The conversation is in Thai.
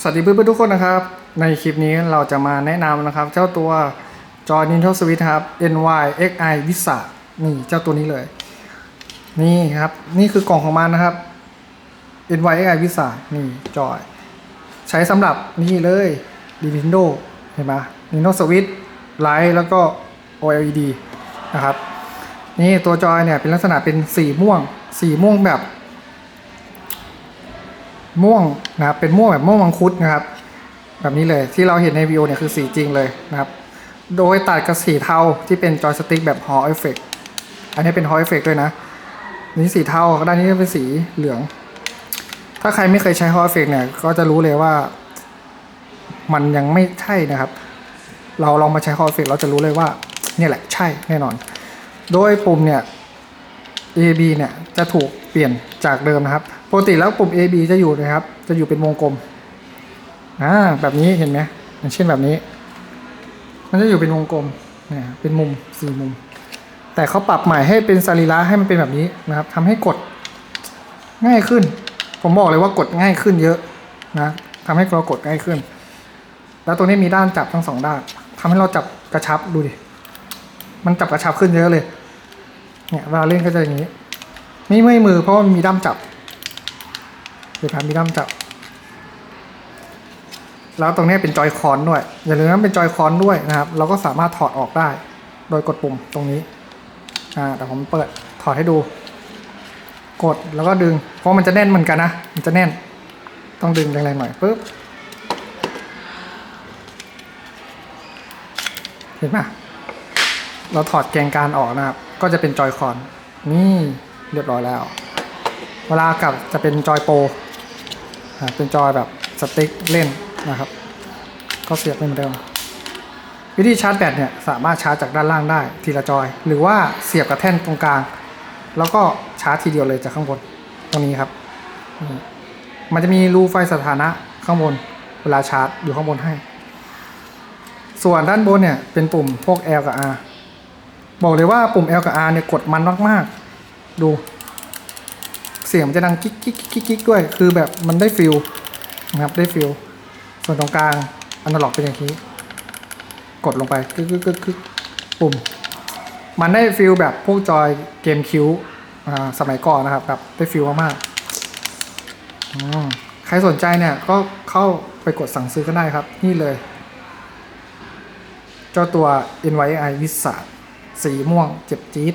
สวัสดีเพื่อนๆทุกคนนะครับ ในคลิปนี้เราจะมาแนะนำนะครับ เจ้าตัวจอ Nintendo Switch ครับ NYXI Visa นี่เจ้าตัวนี้เลย นี่ครับ นี่คือกล่องของมันนะครับ NYXI Visa นี่จอย ใช้สำหรับนี่เลย Nintendo เห็นไหม Nintendo Switch Lite แล้วก็ OLED นะครับ นี่ตัวจอยเนี่ยเป็นลักษณะเป็นสีม่วง สีม่วงแบบ ม่วงนะครับเป็นม่วงแบบม่วงมังคุดนะครับ แบบนี้เลยที่เราเห็นในวิวเนี่ยคือสีจริงเลยนะครับ โดยตัดกับสีเทาที่เป็นจอยสติ๊กแบบฮอลเอฟเฟกอันนี้เป็นฮอลเอฟเฟกด้วยนะนี่สีเทาด้านนี้เป็นสีเหลือง ถ้าใครไม่เคยใช้ฮอลเอฟเฟกเนี่ยก็จะรู้เลยว่า มันยังไม่ใช่นะครับ เราลองมาใช้ฮอลเอฟเฟกเราจะรู้เลยว่าเนี่ยแหละใช่แน่นอน โดยปุ่มเนี่ย A B เนี่ยจะถูกเปลี่ยนจากเดิมนะครับ ปกติแล้วปุ่ม A B จะอยู่นะครับ จะอยู่เป็นวงกลมอ่าแบบนี้เห็นไหมอย่างเช่นแบบนี้ มันจะอยู่เป็นวงกลมเนี่ยเป็นมุมสี่มุม แต่เขาปรับใหม่ให้เป็นสรีระให้มันเป็นแบบนี้นะครับทำให้กดง่ายขึ้น ผมบอกเลยว่ากดง่ายขึ้นเยอะนะทำให้เรากดง่ายขึ้น แล้วตัวนี้มีด้านจับทั้งสองด้านทำให้เราจับกระชับดูดิมันจับกระชับขึ้นเยอะเลยเนี่ยเวลาเล่นก็จะอย่างนี้ ไม่เมื่อยมือเพราะมันมีด้ามจับ เดี๋ยวครับมีด้ามจับแล้วตรงนี้เป็นจอยคอนด้วย อย่าลืมว่าเป็นจอยคอนด้วยนะครับ เราก็สามารถถอดออกได้ โดยกดปุ่มตรงนี้ อ่า แต่ผมเปิดถอดให้ดู กดแล้วก็ดึง เพราะมันจะแน่นเหมือนกันนะ มันจะแน่น ต้องดึงแรงๆหน่อยปุ๊บ เห็นปะเราถอดแกนการออกนะครับ ก็จะเป็นจอยคอน นี่เรียบร้อยแล้ว เวลากลับจะเป็นจอยโปร เป็นจอยแบบสติ๊กเล่นนะครับ ก็เสียบเหมือนเดิมวิธีชาร์จแบตเนี่ยสามารถชาร์จจากด้านล่างได้ทีละจอย หรือว่าเสียบกับแท่นตรงกลาง แล้วก็ชาร์จทีเดียวเลยจากข้างบนตรงนี้ครับ มันจะมีรูไฟสถานะข้างบนเวลาชาร์จอยู่ข้างบนให้ ส่วนด้านบนเนี่ยเป็นปุ่มพวก L กับ R บอกเลยว่าปุ่ม L กับ R เนี่ยกดมันมากๆ ดู เสียงมันจะดังกิ๊กกิ๊กกิ๊กกิ๊กด้วย คือแบบมันได้ฟิลนะครับได้ฟิลส่วนตรงกลางอนาล็อกเป็นอย่างนี้ กดลงไปกึกกึกกึกกึกปุ่ม มันได้ฟิลแบบพวกจอยเกมคิวอ่าสมัยก่อนนะครับแบบได้ฟิลมากๆอืมใครสนใจเนี่ยก็เข้าไปกดสั่งซื้อก็ได้ครับ นี่เลย เจ้าตัว NYI Visa สีม่วงเจ็บจี๊ด